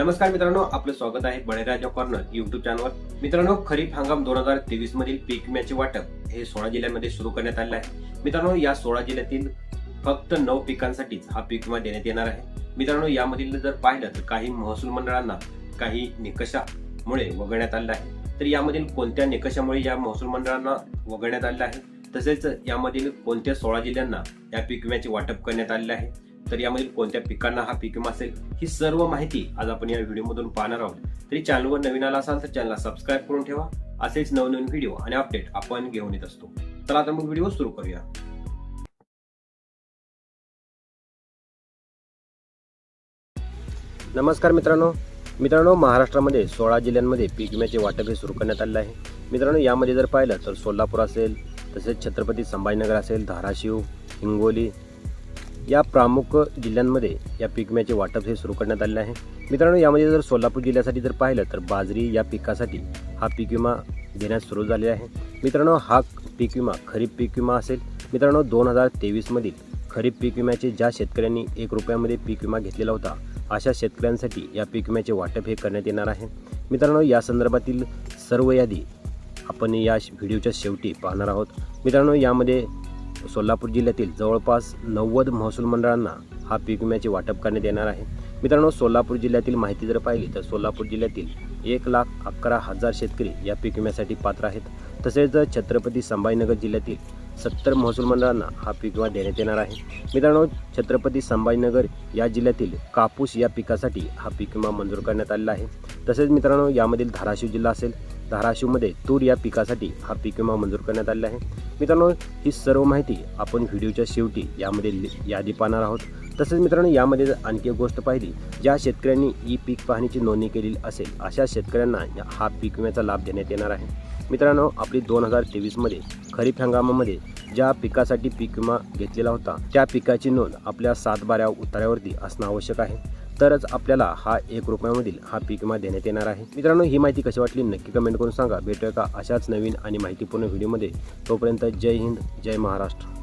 नमस्कार मित्रांनो आपलं स्वागत आहे बळीराजा कॉर्नर युट्यूब चॅनलवर मित्रांनो खरीप हंगाम दोन हजार तेवीस मधील पीक विम्याचे वाटप हे सोळा जिल्ह्यांमध्ये सुरू करण्यात आले आहे. मित्रांनो या सोळा जिल्ह्यातील फक्त नऊ पिकांसाठीच हा पीक विमा देण्यात येणार आहे. मित्रांनो यामधील जर पाहिलं तर काही महसूल मंडळांना काही निकषामुळे वगळण्यात आलं आहे. तर यामधील कोणत्या निकषामुळे या महसूल मंडळांना वगळण्यात आलं आहे? तसेच यामधील कोणत्या सोळा जिल्ह्यांना या पीक विम्याचे वाटप करण्यात आले आहे? तर यामधील कोणत्या पिकांना हा पीक विमा असेल ही सर्व माहिती आज आपण या व्हिडिओमधून पाहणार आहोत. तरी चॅनलवर नवीन आला असाल तर चॅनलला सबस्क्राईब करून ठेवा. असेच नवनवीन व्हिडिओ आणि अपडेट आपण घेऊन येत असतो. चला आता मग व्हिडिओ सुरू करूया. नमस्कार मित्रांनो. मित्रांनो महाराष्ट्रामध्ये सोळा जिल्ह्यांमध्ये पीक विम्याचे वाटप हे सुरू करण्यात आले आहे. मित्रांनो यामध्ये जर पाहिलं तर सोलापूर असेल तसेच छत्रपती संभाजीनगर असेल धाराशिव हिंगोली या प्रमुख जिल्ह्यांमध्ये या पीक विम्याचे वाटप हे सुरू करण्यात आले आहे. मित्रांनो यामध्ये जर सोलापूर जिल्ह्यासाठी जर पाहिलं तर बाजरी या पिकासाठी हा पीक विमा देण्यास सुरू झाले आहे. मित्रांनो हा पीक विमा खरीप पीक विमा असेल. मित्रांनो दोन हजार तेवीसमधील खरीप पीक विम्याचे ज्या शेतकऱ्यांनी एक रुपयामध्ये पीक विमा घेतलेला होता अशा शेतकऱ्यांसाठी या पीक विम्याचे वाटप हे करण्यात येणार आहे. मित्रांनो या संदर्भातील सर्व यादी आपण या व्हिडिओच्या शेवटी पाहणार आहोत. मित्रांनो यामध्ये सोलापूर जिल्ह्यातील जवळपास नव्वद महसूल मंडळांना हा पीक विम्याचे वाटप करण्यात येणार आहे. मित्रांनो सोलापूर जिल्ह्यातील माहिती जर पाहिली तर सोलापूर जिल्ह्यातील एक लाख अकरा हजार शेतकरी या पीक विम्यासाठी पात्र आहेत. तसेच छत्रपती संभाजीनगर जिल्ह्यातील सत्तर महसूल मंडळांना हा पीक विमा देण्यात येणार आहे. मित्रांनो छत्रपती संभाजीनगर या जिल्ह्यातील कापूस या पिकासाठी हा पीक विमा मंजूर करण्यात आलेला आहे. तसेच मित्रांनो यामधील धाराशिव जिल्हा असेल धाराशिवमध्ये तूर या पिकासाठी हा पीक विमा मंजूर करण्यात आलेला आहे. मित्रांनो ही सर्व माहिती आपण व्हिडिओच्या शेवटी यामध्ये यादी पाहणार आहोत. तसेच मित्रांनो यामध्ये जर आणखी एक गोष्ट पाहिली ज्या शेतकऱ्यांनी ई पीक पाहणीची नोंदणी केलेली असेल अशा शेतकऱ्यांना हा पीक विम्याचा लाभ देण्यात येणार आहे. मित्रांनो आपली दोन हजार तेवीसमध्ये खरीप हंगामामध्ये ज्या पिकासाठी पीक विमा घेतलेला होता त्या पिकाची नोंद आपल्या सातबाऱ्या उतार्यावरती असणं आवश्यक आहे. तरच आपल्याला हा एक रुपयामधील हा पीक विमा देण्यात येणार आहे. मित्रांनो ही माहिती कशी वाटली नक्की कमेंट करून सांगा. भेटूया का अशाच नवीन आणि माहितीपूर्ण व्हिडिओमध्ये तोपर्यंत जय हिंद जय महाराष्ट्र.